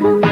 you.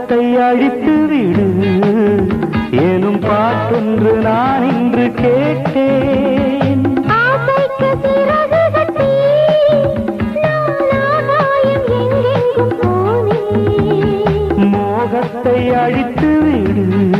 மனத்தை அழித்து விடு. ஏனும் பாட்டொன்று நான் இன்று கேட்டேன். மோகத்தை அழித்து விடு.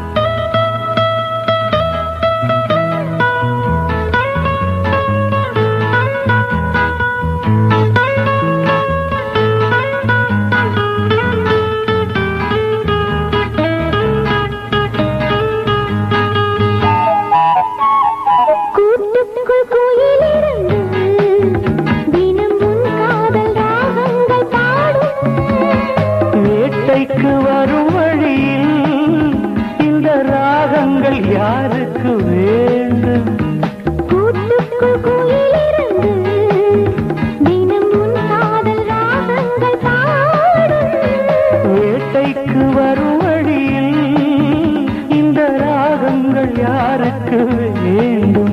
யாருக்கு வேண்டும்? வேட்டைக்கு வரும் வழியில் இந்த ராகங்கள் யாருக்கு வேண்டும்?